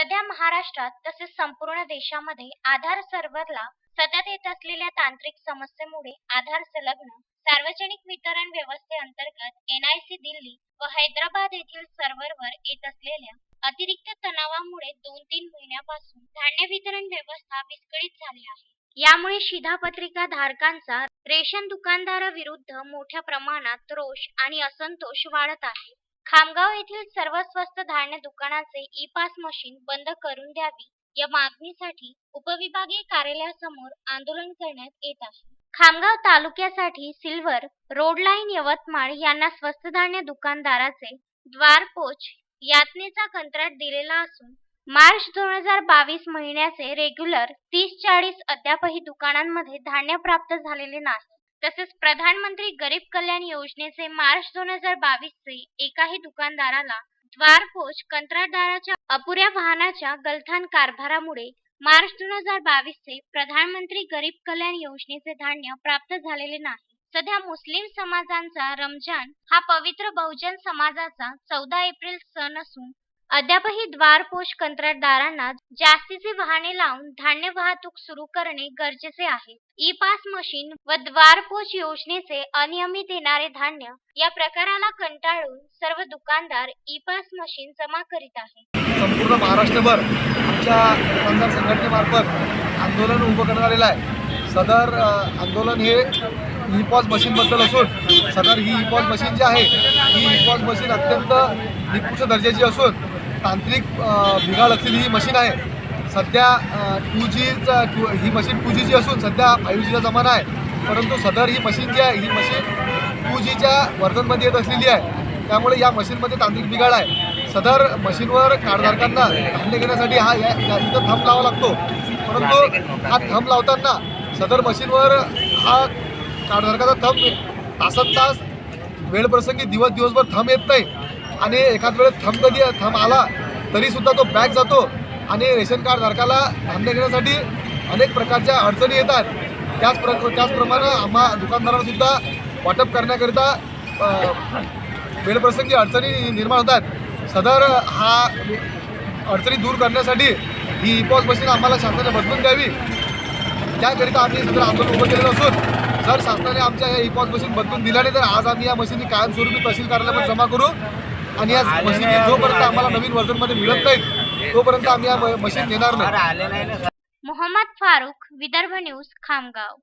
सध्या महाराष्ट्रात तसेच संपूर्ण देशामध्ये आधार सर्व्हरला सतत येत असलेल्या तांत्रिक समस्येमुळे आधार संलग्न सार्वजनिक वितरण व्यवस्थेअंतर्गत एनआयसी दिल्ली व हैदराबाद येथील सर्व्हरवर येत असलेल्या अतिरिक्त तणावामुळे दोन तीन महिन्यापासून धान्य वितरण व्यवस्था विस्कळीत झाली आहे. यामुळे शिधापत्रिका धारकांचा रेशन दुकानदाराविरुद्ध मोठ्या प्रमाणात रोष आणि असंतोष वाढत आहे. खामगाव येथील सर्व स्वस्त धान्य दुकानाचे ई पास मशीन बंद करून द्यावी या मागणीसाठी उपविभागीय कार्यालयासमोर आंदोलन करण्यात येत आहे. खामगाव तालुक्यासाठी सिल्वर रोड लाईन यवतमाळ यांना स्वस्त धान्य दुकानदाराचे द्वारपोच यातनेचा कंत्राट दिलेला असून मार्च दोन हजार बावीस महिन्याचे रेग्युलर तीस चाळीस अद्यापही दुकानांमध्ये धान्य प्राप्त झालेले नाही. तसेच प्रधानमंत्री गरीब कल्याण योजनेचे मार्च दोन हजार बावीस चे एकाही दुकानदाराला द्वारपोच कंत्राटदाराच्या अपुऱ्या वाहनाच्या गलथान कारभारामुळे मार्च दोन हजार बावीस चे प्रधानमंत्री गरीब कल्याण योजनेचे धान्य प्राप्त झालेले नाही. सध्या मुस्लिम समाजांचा रमजान हा पवित्र बहुजन समाजाचा चौदा एप्रिल सण असून अद्यापही द्वारपोष कंत्राटदारांना जास्तीचे वाहने लावून धान्य वाहतूक सुरू करणे गरजेचे आहे. ई पास मशीन व द्वारपोच योजनेचे अनियमित येणारे धान्य या प्रकाराला कंटाळून सर्व दुकानदार ई पास मशीन जमा करीत आहे संपूर्ण महाराष्ट्रभर आमच्या दुकानदार संघटनेमार्फत आंदोलन उभं करण्यात आलेलं आहे. सदर आंदोलन हे ई पॉज मशीनबद्दल असून सदर ही ई पॉज मशीन जी आहे ही ई पॉज मशीन अत्यंत निकृष्ट दर्जाची असून तांत्रिक बिघाड असलेली ही मशीन आहे. सध्या टू जीचा टू ही मशीन टू जीची असून सध्या फाईव्ह जीचा जमाना आहे. परंतु सदर ही मशीन जी आहे ही मशीन टू जीच्या वर्धनमध्ये येत असलेली आहे. त्यामुळे या मशीनमध्ये तांत्रिक बिघाड आहे. सदर मशीनवर कार्डधारकांना धान्य घेण्यासाठी हा या या- इथं थंब लावा लागतो. परंतु हा थंब लावताना सदर मशीनवर हा कार्डधारकाचा थंब तासन तास वेळप्रसंगी दिवस दिवसभर थंब येत नाही. आणि एखाद वेळेस थंब कधी थंब आला तरीसुद्धा तो बॅक जातो आणि रेशन कार्ड धारकाला धान्य घेण्यासाठी अनेक प्रकारच्या अडचणी येतात. त्याच प्र त्याचप्रमाणे आम्हा दुकानदारांना सुद्धा वाटप करण्याकरिता वेळप्रसंगी अडचणी निर्माण होतात. सदर हा अडचणी दूर करण्यासाठी ही इपॉस मशीन आम्हाला शासनाने बदलून द्यावी. त्याकरिता आम्ही सदर आंदोलन उभं केलेलं असून जर शासनाने आमच्या या इपॉस मशीन बदलून दिल्याने तर आज आम्ही या मशीनी कायमस्वरूपी तहसील कार्यालयामध्ये जमा करू. आणि या मशीनी जोपर्यंत आम्हाला नवीन व्हर्जनमध्ये मिळत नाहीत तोपर्यंत आम्ही या मशीन नेणार नाही. मोहम्मद फारुख विदर्भ न्यूज खामगाव.